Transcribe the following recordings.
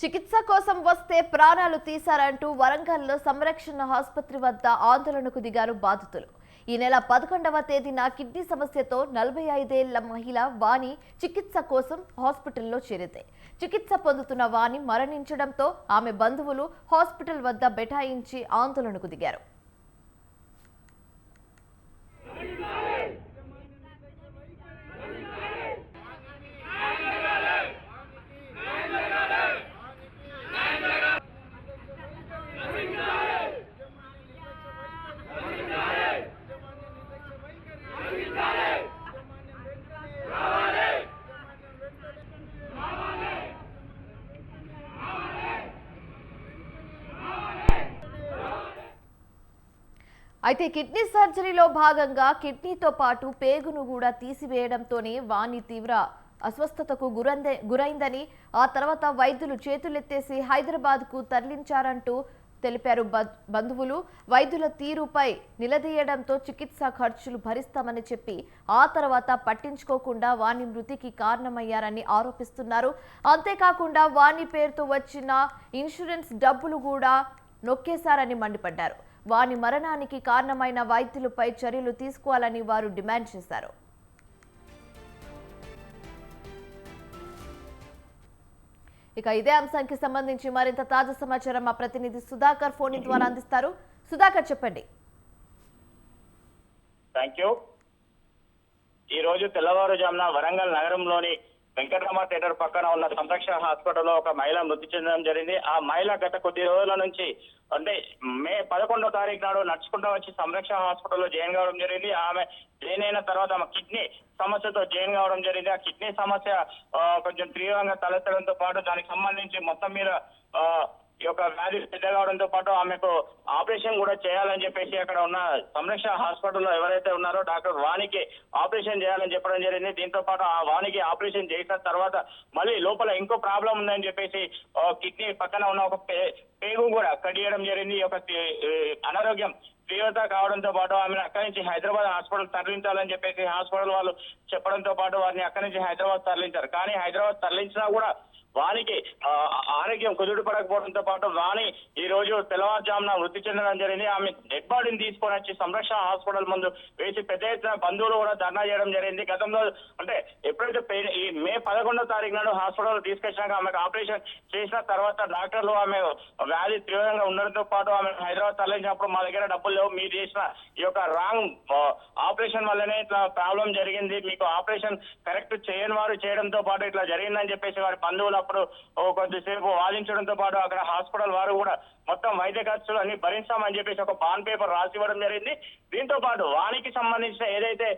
చికిత్స కోసం వస్తే ప్రాణాలు తీశారంటూ వరంగల్లో సంరక్షణ ఆసుపత్రి వద్ద ఆందోళనకు దిగారు బాధితులు. ఈ నెల పదకొండవ తేదీన కిడ్నీ సమస్యతో నలభై ఐదేళ్ళ మహిళ వాణి చికిత్స కోసం హాస్పిటల్లో చేరితే చికిత్స పొందుతున్న వాణి మరణించడంతో ఆమె బంధువులు హాస్పిటల్ వద్ద బెఠాయించి ఆందోళనకు దిగారు. అయితే కిడ్నీ సర్జరీలో భాగంగా కిడ్నీతో పాటు పేగును కూడా తీసివేయడంతోనే వాణి తీవ్ర అస్వస్థతకు గురందే గురైందని ఆ తర్వాత వైద్యులు చేతులెత్తేసి హైదరాబాద్కు తరలించారంటూ తెలిపారు బంధువులు. వైద్యుల తీరుపై నిలదీయడంతో చికిత్స ఖర్చులు భరిస్తామని చెప్పి ఆ తర్వాత పట్టించుకోకుండా వాణి మృతికి కారణమయ్యారని ఆరోపిస్తున్నారు. అంతేకాకుండా వాణి పేరుతో వచ్చిన ఇన్సూరెన్స్ డబ్బులు కూడా నొక్కేశారని మండిపడ్డారు. వాని మరణానికి కారణమైన వైద్యులపై చర్యలు తీసుకోవాలని వారు డిమాండ్ చేశారు. ఇక ఇదే అంశానికి సంబంధించి మరింత తాజా సమాచారం మా ప్రతినిధి సుధాకర్ ఫోన్ ద్వారా అందిస్తారు. సుధాకర్ చెప్పండి. థ్యాంక్ యూ ఈ రోజు తెల్లవారుజామున వరంగల్ నగరంలోని వెంకటరమ థియేటర్ పక్కన ఉన్న సంరక్షణ హాస్పిటల్లో ఒక మహిళ మృతి చెందడం జరిగింది. ఆ మహిళ గత కొద్ది రోజుల నుంచి అంటే మే పదకొండో తారీఖు నాడు నడుచుకుంటూ వచ్చి సంరక్షణ హాస్పిటల్లో జాయిన్ కావడం జరిగింది. ఆమె జాయిన్ అయిన తర్వాత ఆమె కిడ్నీ సమస్యతో జాయిన్ కావడం జరిగింది. ఆ కిడ్నీ సమస్య కొంచెం తీవ్రంగా తలెత్తడంతో పాటు దానికి సంబంధించి మొత్తం మీద ఈ యొక్క వ్యాధి పెద్ద కావడంతో పాటు ఆమెకు ఆపరేషన్ కూడా చేయాలని చెప్పేసి అక్కడ ఉన్న సంరక్షణ హాస్పిటల్లో ఎవరైతే ఉన్నారో డాక్టర్ వాణికి ఆపరేషన్ చేయాలని చెప్పడం జరిగింది. దీంతో పాటు ఆ వాణికి ఆపరేషన్ చేసిన తర్వాత మళ్ళీ లోపల ఇంకో ప్రాబ్లం ఉందని చెప్పేసి కిడ్నీ పక్కన ఉన్న ఒక పే- పేగు కూడా కడియడం జరిగింది. ఈ యొక్క అనారోగ్యం తీవ్రత కావడంతో పాటు ఆమెను అక్కడి నుంచి హైదరాబాద్ హాస్పిటల్ తరలించాలని చెప్పేసి హాస్పిటల్ వాళ్ళు చెప్పడంతో పాటు వారిని అక్కడి నుంచి హైదరాబాద్ తరలించారు. కానీ హైదరాబాద్ తరలించినా కూడా వానికి ఆరోగ్యం కుదుడు పడకపోవడంతో పాటు వాణి ఈ రోజు తెల్లవారుజామున మృతి చెందడం జరిగింది. ఆమె డెడ్ బాడీని తీసుకొని వచ్చి సంరక్షణ హాస్పిటల్ ముందు వేసి పెద్ద ఎత్తున బంధువులు కూడా ధర్నా చేయడం జరిగింది. గతంలో అంటే ఎప్పుడైతే ఈ మే పదకొండో తారీఖు నాడు హాస్పిటల్ తీసుకొచ్చినాక ఆమెకు ఆపరేషన్ చేసిన తర్వాత డాక్టర్లు ఆమె వ్యాధి తీవ్రంగా ఉండడంతో పాటు ఆమె హైదరాబాద్ తరలించినప్పుడు మా దగ్గర డబ్బులు లేవు. మీరు చేసిన ఈ యొక్క రాంగ్ ఆపరేషన్ వల్లనే ఇట్లా ప్రాబ్లం జరిగింది. మీకు ఆపరేషన్ కరెక్ట్ చేయని వారు చేయడంతో పాటు ఇట్లా జరిగిందని చెప్పేసి వారి బంధువులు అప్పుడు ఓ కొద్దిసేపు వాదించడంతో పాటు అక్కడ హాస్పిటల్ వారు కూడా మొత్తం వైద్య ఖర్చులు అన్ని భరించామని చెప్పేసి ఒక బాండ్ పేపర్ రాసి ఇవ్వడం జరిగింది. దీంతో పాటు వానికి సంబంధించిన ఏదైతే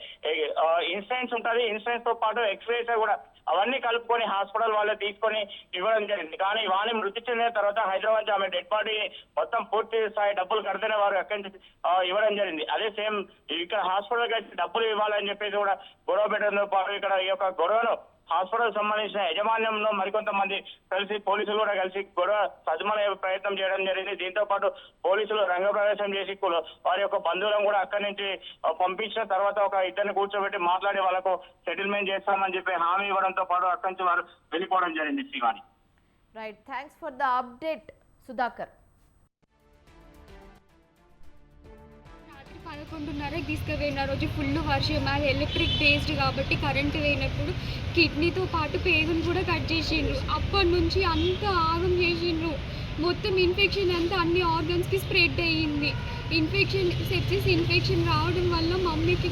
ఇన్సూరెన్స్ ఉంటుంది ఇన్సూరెన్స్తో పాటు ఎక్స్రేస్ కూడా అవన్నీ కలుపుకొని హాస్పిటల్ వాళ్ళు తీసుకొని ఇవ్వడం జరిగింది. కానీ వాణి మృతి చెందిన తర్వాత హైదరాబాద్ ఆమె డెడ్ బాడీ మొత్తం పూర్తి స్థాయి డబ్బులు కడితేనే వారు అక్కడి నుంచి ఇవ్వడం జరిగింది. అదే సేమ్ ఇక్కడ హాస్పిటల్ అయితే డబ్బులు ఇవ్వాలని చెప్పేసి కూడా గొడవ పెట్టడంతో పాటు ఇక్కడ ఈ యొక్క గొడవను హాస్పిటల్ సంబంధించిన యజమాన్యంలో మరికొంతమంది కలిసి పోలీసులు కూడా కలిసి గొడవ సజమనే ప్రయత్నం చేయడం జరిగింది. దీంతో పాటు పోలీసులు రంగప్రవేశం చేసి వారి యొక్క బంధువులను కూడా అక్కడి నుంచి పంపించిన తర్వాత ఒక ఇద్దరిని కూర్చోబెట్టి మాట్లాడి వాళ్ళకు సెటిల్మెంట్ చేస్తామని చెప్పి హామీ ఇవ్వడంతో పాటు అక్కడి నుంచి వారు వెళ్ళిపోవడం జరిగింది Srivani. Right thanks for the update Sudhakar పదకొండున్నరకు తీసుకుపోయిన రోజు ఫుల్ వర్షం అది ఎలక్ట్రిక్ బేస్డ్ కాబట్టి కరెంట్ పోయినప్పుడు కిడ్నీతో పాటు పేగును కూడా కట్ చేసిండ్రు. అప్పటి నుంచి అంత ఆగం చేసిండ్రు. మొత్తం ఇన్ఫెక్షన్ అంతా అన్ని ఆర్గన్స్కి స్ప్రెడ్ అయ్యింది ఇన్ఫెక్షన్ సెప్సిస్ ఇన్ఫెక్షన్ రావడం వల్ల మమ్మీకి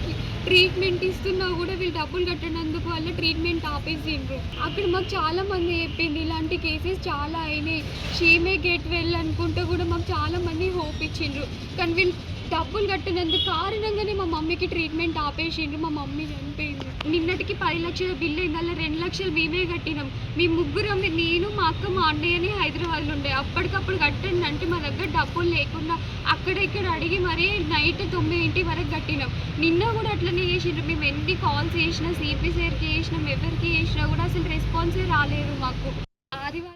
ట్రీట్మెంట్ ఇస్తున్నా కూడా వీళ్ళు డబ్బులు కట్టనందుకు వల్ల ట్రీట్మెంట్ ఆపేసిండ్రు. అక్కడ మాకు చాలా మంది చెప్పింది ఇలాంటి కేసెస్ చాలా అయినాయి. షీమే గెట్ వెల్ అనుకుంటే కూడా మాకు చాలా మంది ఇచ్చిండ్రు కానీ వీళ్ళు డబ్బులు కట్టినందుకు కారణంగానే మా మమ్మీకి ట్రీట్మెంట్ ఆపేసిండ్రు. మా మమ్మీ చనిపోయింది నిన్నటికి పది లక్షల బిల్లు అయింది. రెండు లక్షలు మేమే కట్టినాం. మీ ముగ్గురం నేను మా అక్క మా అన్నయ్యని హైదరాబాద్లో ఉండే. అప్పటికప్పుడు కట్టండి అంటే మా దగ్గర డబ్బులు లేకుండా అక్కడ ఇక్కడ అడిగి మరీ నైట్ తొమ్మిదింటి వరకు కట్టినాం. నిన్న కూడా అట్లనే చేసిండ్రు. మేము ఎన్ని కాల్స్ చేసినా సిపి సార్కి చేసినాం ఎవరికి చేసినా కూడా అసలు రెస్పాన్సే రాలేదు మాకు. ఆదివారం